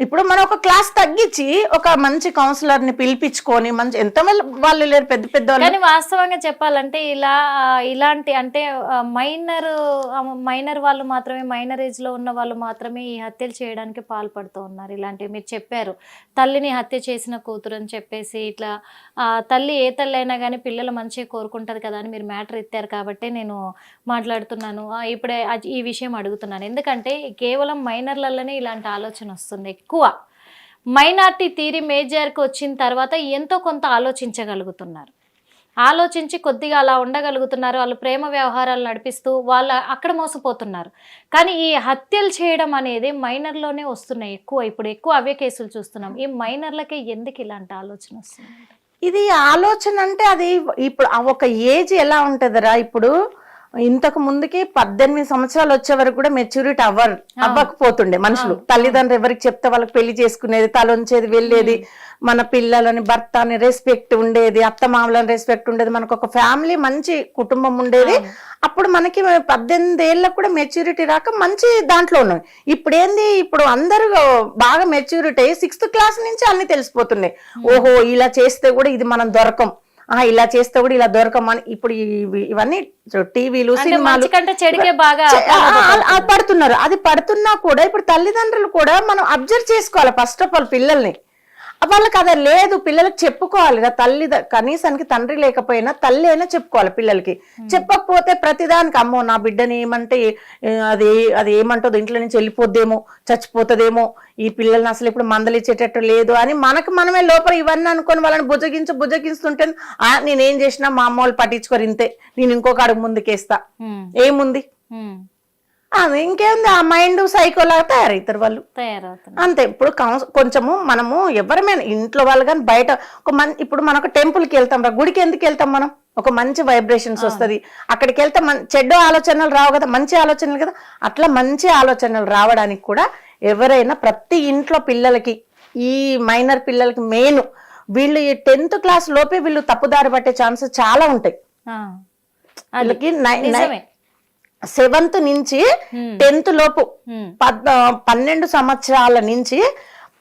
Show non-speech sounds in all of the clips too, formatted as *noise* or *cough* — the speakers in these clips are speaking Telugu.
ఇప్పుడు మనం ఒక క్లాస్ తగ్గించి ఒక మంచి కౌన్సిలర్ని పిలిపించుకొని మంచి ఎంతమంది వాళ్ళు లేరు పెద్ద పెద్ద వాళ్ళు కానీ వాస్తవంగా చెప్పాలంటే ఇలా ఇలాంటి అంటే మైనర్ మైనర్ వాళ్ళు మాత్రమే మైనర్ ఏజ్లో ఉన్న వాళ్ళు మాత్రమే ఈ హత్యలు చేయడానికి పాల్పడుతూ ఉన్నారు. ఇలాంటివి మీరు చెప్పారు. తల్లిని హత్య చేసిన కూతురు అని చెప్పేసి ఇట్లా తల్లి ఏ తల్లి అయినా కానీ పిల్లలు మంచిగా కోరుకుంటారు కదా అని మీరు మ్యాటర్ ఎత్తారు కాబట్టి నేను మాట్లాడుతున్నాను. ఇప్పుడే అది- ఈ విషయం అడుగుతున్నాను. ఎందుకంటే కేవలం మైనర్లలోనే ఇలాంటి ఆలోచన వస్తుంది. ఎక్కువ. మైనార్టీ థీరీ మేజర్కి వచ్చిన తర్వాత ఎంతో కొంత ఆలోచించగలుగుతున్నారు. ఆలోచించి కొద్దిగా అలా ఉండగలుగుతున్నారు. వాళ్ళు ప్రేమ వ్యవహారాలు నడిపిస్తూ వాళ్ళ అక్కడ మోసపోతున్నారు. కానీ ఈ హత్యలు చేయడం అనేది మైనర్లోనే వస్తున్నాయి ఎక్కువ. ఇప్పుడు ఎక్కువ అవే కేసులు చూస్తున్నాం. ఈ మైనర్లకే ఎందుకు ఇలాంటి ఆలోచన వస్తుంది? ఇది ఆలోచన అంటే అది ఇప్పుడు ఒక ఏజ్ ఎలా ఉంటుందిరా? ఇప్పుడు ఇంతకు ముందుకి పద్దెనిమిది సంవత్సరాలు వచ్చే వరకు కూడా మెచ్యూరిటీ అవ్వరు అవ్వకపోతుండే మనుషులు. తల్లిదండ్రులు ఎవరికి చెప్తే వాళ్ళకి పెళ్ళి చేసుకునేది తలొంచేది వెళ్ళేది మన పిల్లలని భర్తని రెస్పెక్ట్ ఉండేది అత్తమామలని రెస్పెక్ట్ ఉండేది మనకు ఒక ఫ్యామిలీ మంచి కుటుంబం ఉండేది. అప్పుడు మనకి పద్దెనిమిది ఏళ్ళకు కూడా మెచ్యూరిటీ రాక మంచి దాంట్లో ఉన్నాం. ఇప్పుడు ఏంది ఇప్పుడు అందరూ బాగా మెచ్యూరిటీ అయ్యి సిక్స్త్ క్లాస్ నుంచి అన్ని తెలిసిపోతున్నాయి. ఓహో ఇలా చేస్తే కూడా ఇది మనం దొరకం. ఆ ఇలా చేస్తే కూడా ఇలా దొరకమని ఇప్పుడు ఇవి- ఇవన్నీ టీవీలు సినిమాలు పడుతున్నారు. అది పడుతున్నా కూడా ఇప్పుడు తల్లిదండ్రులు కూడా మనం అబ్జర్వ్ చేసుకోవాలి. ఫస్ట్ ఆఫ్ ఆల్ పిల్లల్ని. వాళ్ళకి అదే లేదు పిల్లలకి చెప్పుకోవాలి కదా తల్లి కనీసానికి తండ్రి లేకపోయినా తల్లి అయినా చెప్పుకోవాలి పిల్లలకి. చెప్పకపోతే ప్రతిదానికి అమ్మో నా బిడ్డని ఏమంటే అది అది ఏమంటుందో ఇంట్లో నుంచి వెళ్ళిపోద్దేమో చచ్చిపోతుందేమో ఈ పిల్లల్ని అసలు ఇప్పుడు మందలిచ్చేటట్టు లేదు అని మనకు మనమే లోపల ఇవన్నీ అనుకొని వాళ్ళని బుజ్జగించు బుజ్జగిస్తుంటే "ఆ, నేనేం చేసినా మా అమ్మ వాళ్ళు పట్టించుకోరు ఇంతే. నేను ఇంకొక అడుగు ముందుకేస్తా. ఉమ్, ఏముంది? ఉమ్, అది ఇంకేముంది? ఆ మైండ్ సైకోలాగా తయారవుతారు వాళ్ళు. తయారవుతున్నారు అంతే ఇప్పుడు కొంచెము మనము ఎవరమైనా ఇంట్లో వాళ్ళు కానీ బయట ఒక మన్ ఇప్పుడు మనం ఒక టెంపుల్కి వెళ్తాం రా గుడికి ఎందుకు వెళ్తాం మనం? ఒక మంచి వైబ్రేషన్స్ వస్తది. అక్కడికి వెళ్తే మన చెడ్డ ఆలోచనలు రావు కదా మంచి ఆలోచనలు కదా. అట్లా మంచి ఆలోచనలు రావడానికి కూడా ఎవరైనా ప్రతి ఇంట్లో పిల్లలకి ఈ మైనర్ పిల్లలకి మెయిన్ వీళ్ళు ఈ టెన్త్ క్లాస్ లోపే వీళ్ళు తప్పుదారి పట్టే ఛాన్సెస్ చాలా ఉంటాయి. వీళ్ళకి సెవెంత్ నుంచి. టెన్త్ లోపు పన్నెండు సంవత్సరాల నుంచి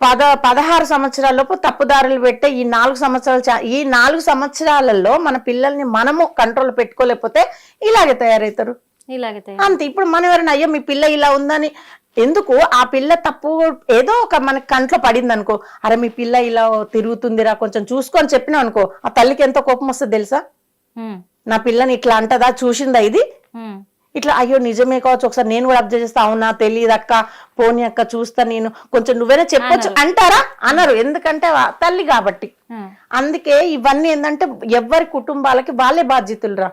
పద పదహారు సంవత్సరాల లోపు తప్పుదారులు పెట్టే ఈ నాలుగు సంవత్సరాలు ఈ నాలుగు సంవత్సరాలలో మన పిల్లల్ని మనము కంట్రోల్ పెట్టుకోలేకపోతే ఇలాగే తయారవుతారు ఇలాగే అంతే ఇప్పుడు మనం ఎవరైనా అయ్యో మీ పిల్ల ఇలా ఉందని ఎందుకు? ఆ పిల్ల తప్పు ఏదో ఒక మనకి కంట్లో పడింది అనుకో అరే మీ పిల్ల ఇలా తిరుగుతుందిరా కొంచెం చూసుకొని చెప్పినాం అనుకో ఆ తల్లికి ఎంత కోపం వస్తుంది తెలుసా? నా పిల్లని ఇట్లా అంటదా చూసిందా ఇది? ఇట్లా అయ్యో నిజమే కావచ్చు. ఒకసారి నేను కూడా అబ్జర్వ్ చేస్తా. అవునా? తెలియదు అక్క? పోనీ అక్క చూస్తా నేను. కొంచెం నువ్వైనా చెప్పొచ్చు. అంటారా? అనరు. ఎందుకంటే తల్లి కాబట్టి. అందుకే ఇవన్నీ ఏంటంటే ఎవరి కుటుంబాలకి వాళ్ళే బాధ్యతలు రా.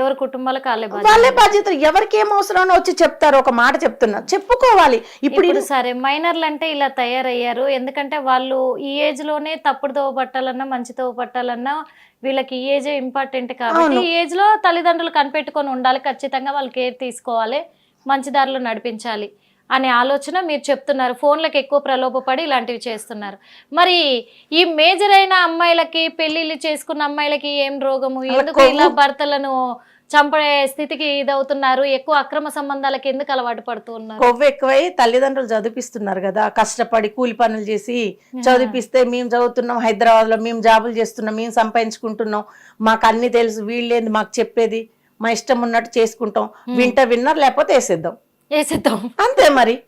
ఎవరి కుటుంబాలకు వాళ్ళే బాధ్యత. ఎవరికి ఏం అవసరమో వచ్చి చెప్తారు ఒక మాట చెప్తున్నా. చెప్పుకోవాలి. ఇప్పుడు ఇప్పుడు సరే మైనర్లు అంటే ఇలా తయారయ్యారు. ఎందుకంటే వాళ్ళు ఈ ఏజ్లోనే తప్పుడు తోవ పట్టాలన్నా మంచి తోవ పట్టాలన్నా వీళ్ళకి ఈ ఏజ్ ఇంపార్టెంట్ కాబట్టి ఈ ఏజ్లో తల్లిదండ్రులు కనిపెట్టుకొని ఉండాలి. ఖచ్చితంగా వాళ్ళు కేర్ తీసుకోవాలి. మంచి దారిలో నడిపించాలి. అనే ఆలోచన మీరు చెప్తున్నారు. ఫోన్లకు ఎక్కువ ప్రలోభపడి ఇలాంటివి చేస్తున్నారు. మరి ఈ మేజర్ అయిన అమ్మాయిలకి పెళ్ళిళ్ళు చేసుకున్న అమ్మాయిలకి ఏం రోగము? ఎందుకు ఇలా భర్తలను చంపే స్థితికి ఇదవుతున్నారు? ఎక్కువ అక్రమ సంబంధాలకు ఎందుకు అలవాటు పడుతూ ఉన్నారు? కొవ్వు ఎక్కువై తల్లిదండ్రులు చదివిపిస్తున్నారు కదా. కష్టపడి కూలి పనులు చేసి చదివిపిస్తే మేము చదువుతున్నాం హైదరాబాద్లో మేము జాబులు చేస్తున్నాం మేము సంపాదించుకుంటున్నాం. మాకు అన్ని తెలుసు వీళ్ళేంది మాకు చెప్పేది. మా ఇష్టం ఉన్నట్టు చేసుకుంటాం. వింట విన్నర్ లేకపోతే వేసేద్దాం. వేసేద్దాం. అంతే మరి.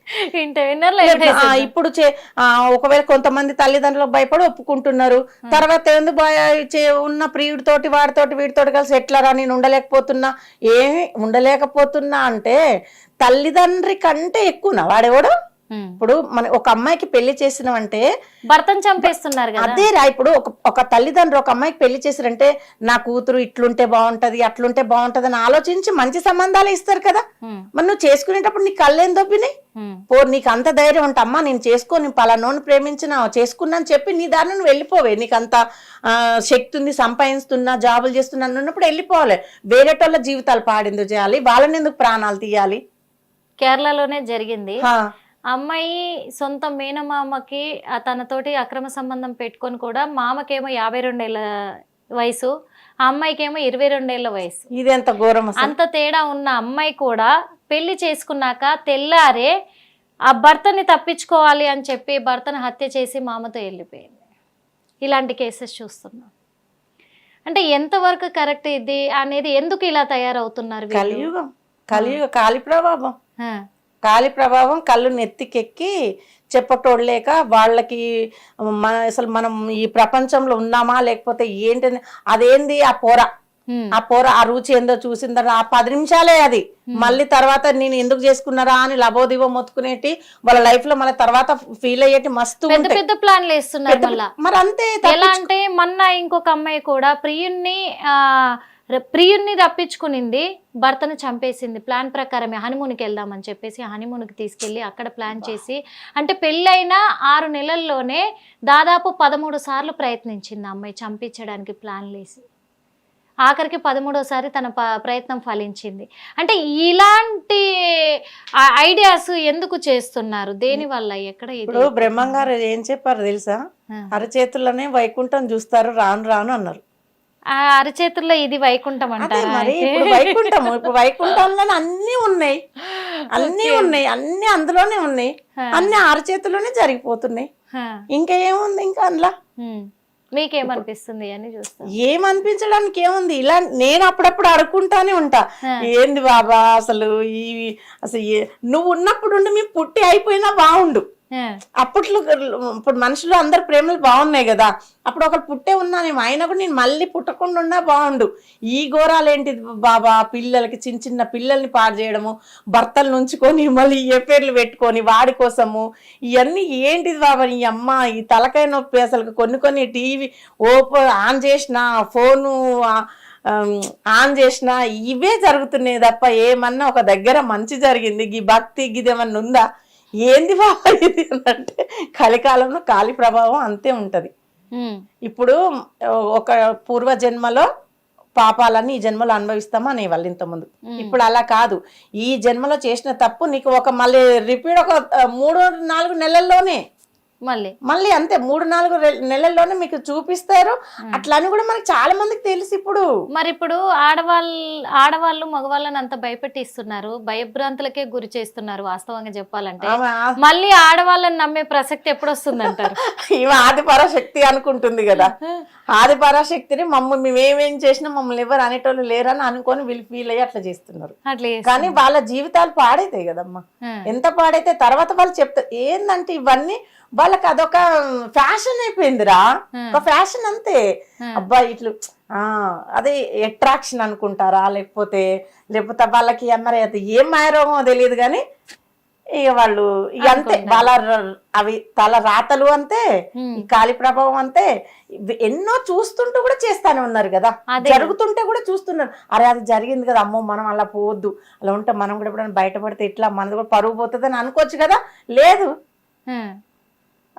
ఇప్పుడు చే- ఆ, ఒకవేళ కొంతమంది తల్లిదండ్రులకు భయపడి ఒప్పుకుంటున్నారు. తర్వాత ఏంది ఉన్న ప్రియుడితోటి వాడితోటి వీడితోటి కలిసి ఎట్లారా నేను ఉండలేకపోతున్నా? ఏమి ఉండలేకపోతున్నా అంటే తల్లిదండ్రి కంటే ఎక్కువనా వాడెవడు? ఇప్పుడు మన ఒక అమ్మాయికి పెళ్ళి చేసినామంటే భర్తను చంపేస్తున్నారు అదే రా ఇప్పుడు ఒక ఒక తల్లిదండ్రులు ఒక అమ్మాయికి పెళ్ళి చేసారంటే నా కూతురు ఇట్లుంటే బాగుంటది అట్లుంటే బాగుంటది అని ఆలోచించి మంచి సంబంధాలు ఇస్తారు కదా. మరి నువ్వు చేసుకునేటప్పుడు నీ కళ్ళేం దొబ్బినాయి? పో నీకు అంత ధైర్యం ఉంటే అమ్మా నేను చేసుకోని పలానోని ప్రేమించిన చేసుకున్నాను చెప్పి నీ దారిని నువ్వు వెళ్ళిపోవే. నీకు అంత శక్తి ఉంది సంపాదిస్తున్నా జాబులు చేస్తున్నా అన్నప్పుడు వెళ్ళిపోవాలి. వేరేటోళ్ళ జీవితాలు పాడిందు చేయాలి? వాళ్ళని ఎందుకు ప్రాణాలు తీయాలి? కేరళలోనే జరిగింది. అమ్మాయి సొంత మేనమామకి తనతోటి అక్రమ సంబంధం పెట్టుకొని కూడా మామకేమో యాభై రెండేళ్ళ వయసు ఆ అమ్మాయికేమో ఇరవై రెండేళ్ళ వయసు. ఇది ఎంత ఘోరం అంత తేడా ఉన్న అమ్మాయి కూడా పెళ్ళి చేసుకున్నాక తెల్లారే ఆ భర్తని తప్పించుకోవాలి అని చెప్పి భర్తను హత్య చేసి మామతో వెళ్ళిపోయింది. ఇలాంటి కేసెస్ చూస్తున్నాం. అంటే ఎంతవరకు కరెక్ట్ ఇది అనేది ఎందుకు ఇలా తయారవుతున్నారు? కలియుగం. కలియుగ కాలి ప్రభావం కాలి ప్రభావం కళ్ళు నెత్తికెక్కి చెప్పటోళ్ళలేక వాళ్ళకి మన అసలు మనం ఈ ప్రపంచంలో ఉన్నామా లేకపోతే ఏంటని అదేంది ఆ పోర? ఆ పోర ఆ రుచి ఏందో చూసిన తర్వాత ఆ పది నిమిషాలే అది. మళ్ళీ తర్వాత నేను ఎందుకు చేసుకున్నారా అని లబోదివో మొత్తుకునేటి వాళ్ళ లైఫ్లో మళ్ళీ తర్వాత ఫీల్ అయ్యేటి మస్తు పెద్ద ప్లాన్లు వేస్తున్నారు మరి అంతే ఎలా అంటే మొన్న ఇంకొక అమ్మాయి కూడా ప్రియుణ్ణి ప్రియుణ్ణి రప్పించుకునింది భర్తను చంపేసింది. ప్లాన్ ప్రకారమే హనీమూన్కి వెళ్దామని చెప్పేసి హనీమూన్కి తీసుకెళ్ళి అక్కడ ప్లాన్ చేసి అంటే పెళ్ళైన ఆరు నెలల్లోనే దాదాపు పదమూడు సార్లు ప్రయత్నించింది అమ్మాయి చంపించడానికి ప్లాన్లు వేసి ఆఖరికి పదమూడోసారి తన ప- ప్రయత్నం ఫలించింది. అంటే ఇలాంటి ఐడియాస్ ఎందుకు చేస్తున్నారు? దేని వల్ల? ఎక్కడ ఇప్పుడు బ్రహ్మంగారు ఏం చెప్పారు తెలుసా? ఆ. అరచేతుల్లోనే వైకుంఠం చూస్తారు రాను రాను అన్నారు. ఆ అరచేతుల్లో ఇది వైకుంఠం అంటారా మరి? ఇప్పుడు వైకుంఠం ఇప్పుడు వైకుంఠంలోనే అన్ని ఉన్నాయి అన్ని ఉన్నాయి అన్ని అందులోనే ఉన్నాయి. అన్ని అరచేతుల్లోనే జరిగిపోతున్నాయి. ఇంకా ఏముంది ఇంకా అందులో. మీకేమనిపిస్తుంది అని చూస్తాం ఏమనిపించడానికి ఏముంది ఇలా నేను అప్పుడప్పుడు అడుక్కుంటానే ఉంటా. ఏంది బాబా అసలు ఈ అసలు నువ్వు ఉన్నప్పుడు మేము పుట్టి అయిపోయినా బాగుండు. అప్పట్లో ఇప్పుడు మనుషులు అందరు ప్రేమలు బాగున్నాయి కదా. అప్పుడు ఒకరు పుట్టే ఉన్నా నేను కూడా నేను మళ్ళీ పుట్టకుండా ఉన్నా బాగుండు. ఈ ఘోరాలు బాబా? పిల్లలకి చిన్న చిన్న పిల్లల్ని పాడు చేయడము భర్తలు నుంచుకొని మళ్ళీ ఏ పేర్లు పెట్టుకొని వాడి కోసము ఇవన్నీ ఏంటిది బాబా? ఈ అమ్మ ఈ తలకాయ నొప్పి అసలు కొన్ని కొన్ని టీవీ ఓపెన్ ఆన్ చేసిన ఫోను ఆన్ చేసిన ఇవే జరుగుతున్నాయి తప్ప ఏమన్నా ఒక దగ్గర మంచి జరిగింది? ఈ భక్తి గిదేమన్నా ఉందా? ఏంది బాబా ఇది అని అంటే కలికాలంలో కాలి ప్రభావం అంతే ఉంటది. ఇప్పుడు ఒక పూర్వ జన్మలో పాపాలన్నీ ఈ జన్మలో అనుభవిస్తామా అనేవాళ్ళు ఇంతకుముందు. ఇప్పుడు అలా కాదు. ఈ జన్మలో చేసిన తప్పు నీకు ఒక మళ్ళీ రిపీట్ ఒక మూడు నాలుగు నెలల్లోనే మళ్ళీ. మళ్ళీ అంతే మూడు నాలుగు నెలల్లోనే మీకు చూపిస్తారు. అట్లా అని కూడా మనకి చాలా మందికి తెలుసు ఇప్పుడు. మరి ఇప్పుడు ఆడవాళ్ళు ఆడవాళ్ళు మగవాళ్ళని అంత భయపెట్టిస్తున్నారు. భయభ్రాంతులకే గురి చేస్తున్నారు వాస్తవంగా చెప్పాలంటే. మళ్ళీ ఆడవాళ్ళని నమ్మే ప్రసక్తి ఎప్పుడు వస్తుంది అంటారు ఈమె *laughs* ఆది పరాశక్తి అనుకుంటుంది కదా. ఆది పరాశక్తిని మమ్మల్ని మేమేం చేసినా మమ్మల్ని ఎవరు అనేటోళ్ళు లేరని అనుకొని వీళ్ళు ఫీల్ అయ్యి అట్లా చేస్తున్నారు. కానీ వాళ్ళ జీవితాలు పాడైతాయి కదమ్మా. ఎంత పాడైతే తర్వాత వాళ్ళు చెప్తారు ఏందంటే ఇవన్నీ వాళ్ళకి అదొక ఫ్యాషన్ అయిపోయిందిరా. ఒక ఫ్యాషన్ అంతే. అబ్బా ఇట్లు ఆ అదే అట్రాక్షన్ అనుకుంటారా? లేకపోతే లేకపోతే వాళ్ళకి మరి అది ఏం మాయరోగమో తెలియదు కానీ ఇక వాళ్ళు ఇక అంతే. వాళ్ళ అవి తల రాతలు అంతే ఈ కాలి ప్రభావం అంతే. ఎన్నో చూస్తుంటూ కూడా చేస్తానే ఉన్నారు కదా. జరుగుతుంటే కూడా చూస్తున్నారు. అరే అది జరిగింది కదా అమ్మో మనం అలా పోవద్దు. అలా ఉంటే మనం కూడా ఎప్పుడైనా బయటపడితే ఇట్లా మనది కూడా పరుగు పోతుంది అని అనుకోవచ్చు కదా. లేదు.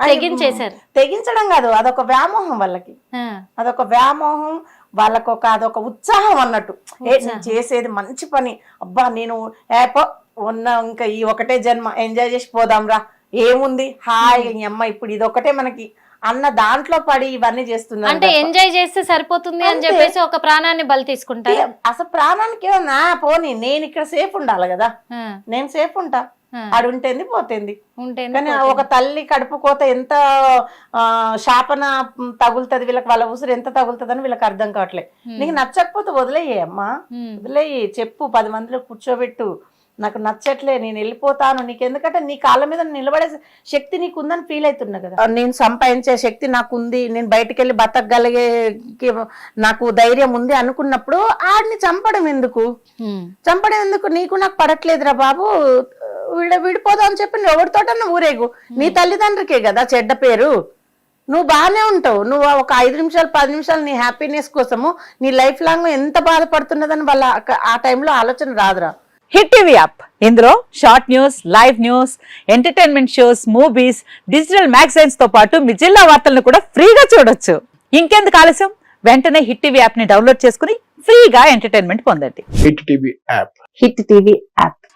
తెగించేశారు. తెగించడం కాదు అదొక వ్యామోహం వాళ్ళకి. అదొక వ్యామోహం వాళ్ళకు ఒక అదొక ఉత్సాహం అన్నట్టు. ఏ నేను చేసేది మంచి పని. అబ్బా నేను ఏపో ఉన్న ఇంకా ఈ ఒకటే జన్మ ఎంజాయ్ చేసి పోదాంరా. ఏముంది? హాయ్ అమ్మ ఇప్పుడు ఇది ఒకటే మనకి. అన్న దాంట్లో పడి ఇవన్నీ చేస్తున్నారు అంటే ఎంజాయ్ చేస్తే సరిపోతుంది అని. చెప్పేసి ఒక ప్రాణాన్ని బలి తీసుకుంటారు. ఏ- అసలు ప్రాణానికి ఏమన్నా పోనీ నేను ఇక్కడ సేఫ్ ఉండాలి కదా. నేను సేఫ్ ఉంటా. ఆ. ఆడుంటేంది పోతుంది. కానీ ఒక తల్లి కడుపు కోత ఎంత శాపన తగులుతుంది వీళ్ళకి వాళ్ళ ఉసురు ఎంత తగులుతుందని వీళ్ళకి అర్థం కావట్లేదు. నీకు నచ్చకపోతే వదిలేయే అమ్మా. వదిలేయి చెప్పు పది మందిలో కూర్చోబెట్టు. నాకు నచ్చట్లే నేను వెళ్ళిపోతాను. నీకు ఎందుకంటే నీ కాళ్ళ మీద నిలబడే శక్తి నీకు ఉందని ఫీల్ అవుతున్నా కదా. నేను సంపాదించే శక్తి నాకు ఉంది నేను బయటికి వెళ్ళి బతకగలిగే నాకు ధైర్యం ఉంది అనుకున్నప్పుడు ఆడిని చంపడం ఎందుకు. చంపడం ఎందుకు? నీకు నాకు పడట్లేదురా బాబు. విడ విడిపోదాం అని చెప్పి నువ్వు ఎవరితోటన్నా ఊరేగు. నీ తల్లిదండ్రికే కదా చెడ్డ పేరు. నువ్వు బాగానే ఉంటావు. నువ్వు ఒక ఐదు నిమిషాలు పది నిమిషాలు నీ హ్యాపీనెస్ కోసము నీ లైఫ్ లాంగ్ ఎంత బాధపడుతున్నదని వాళ్ళ ఆ- ఆ టైంలో ఆలోచన రాదురా. Hit TV app. ఇందులో short news live news entertainment shows movies digital మ్యాగజైన్స్తో పాటు మీ జిల్లా వార్తలను కూడా ఫ్రీగా చూడొచ్చు. ఇంకెందుకు ఆలస్యం? వెంటనే హిట్ టీవీ యాప్ని డౌన్లోడ్ చేసుకుని ఫ్రీగా ఎంటర్టైన్మెంట్ పొందండి. Hit TV app. Hit TV app.